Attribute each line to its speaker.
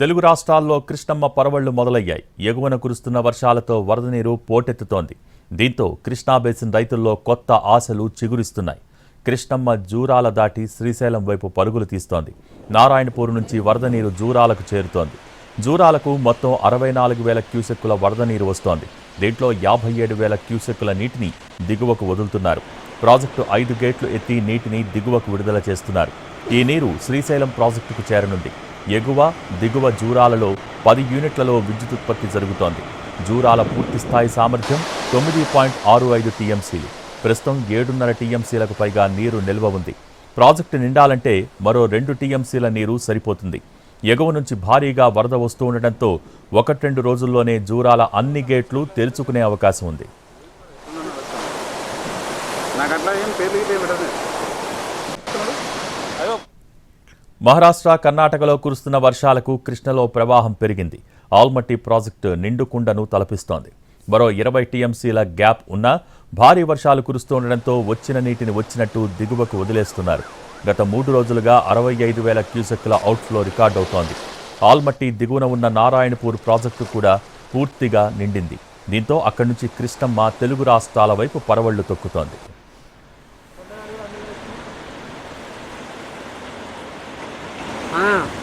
Speaker 1: తెలుగు రాష్ట్రాల్లో కృష్ణమ్మ పరవళ్ళు మొదలయ్యాయి. ఎగువన కురుస్తున్న వర్షాలతో వరద నీరు పోటెత్తుతోంది. దీంతో కృష్ణా బేసిన్ రైతుల్లో కొత్త ఆశలు చిగురిస్తున్నాయి. కృష్ణమ్మ జూరాల దాటి శ్రీశైలం వైపు పరుగులు తీస్తోంది. నారాయణపూర్ నుంచి వరద నీరు జూరాలకు చేరుతోంది. జూరాలకు మొత్తం అరవై నాలుగు వేల క్యూసెక్కుల వరద నీరు వస్తోంది. దీంట్లో యాభై ఏడు వేల క్యూసెక్కుల నీటిని దిగువకు వదులుతున్నారు. ప్రాజెక్టు ఐదు గేట్లు ఎత్తి నీటిని దిగువకు విడుదల చేస్తున్నారు. ఈ నీరు శ్రీశైలం ప్రాజెక్టుకు చేరనుంది. ఎగువ దిగువ జూరాలలో పది యూనిట్లలో విద్యుత్ ఉత్పత్తి జరుగుతోంది. జూరాల పూర్తి స్థాయి సామర్థ్యం తొమ్మిది పాయింట్ ఆరు ఐదు టీఎంసీలు. ప్రస్తుతం ఏడున్నర టీఎంసీలకు పైగా నీరు నిల్వ ఉంది. ప్రాజెక్టు నిండాలంటే మరో రెండు టీఎంసీల నీరు సరిపోతుంది. ఎగువ నుంచి భారీగా వరద వస్తూ ఉండటంతో ఒకటి రెండు రోజుల్లోనే జూరాల అన్ని గేట్లు తెరుచుకునే అవకాశం ఉంది.
Speaker 2: నాకు అట్లా ఏం పేర్లు గిట్ల ఏం పెట్టదు
Speaker 1: మహారాష్ట్ర కర్ణాటకలో కురుస్తున్న వర్షాలకు కృష్ణలో ప్రవాహం పెరిగింది. ఆల్మట్టి ప్రాజెక్టు నిండుకుండను తలపిస్తోంది. మరో ఇరవై టీఎంసీల గ్యాప్ ఉన్నా భారీ వర్షాలు కురుస్తుండటంతో వచ్చిన నీటిని వచ్చినట్టు దిగువకు వదిలేస్తున్నారు. గత మూడు రోజులుగా అరవై ఐదు వేల క్యూసెక్కుల అవుట్ఫ్లో రికార్డవుతోంది. ఆల్మట్టి దిగువన ఉన్న నారాయణపూర్ ప్రాజెక్టు కూడా పూర్తిగా నిండింది. దీంతో అక్కడి నుంచి కృష్ణమ్మ తెలుగు రాష్ట్రాల వైపు పరవళ్ళు తొక్కుతోంది. 啊。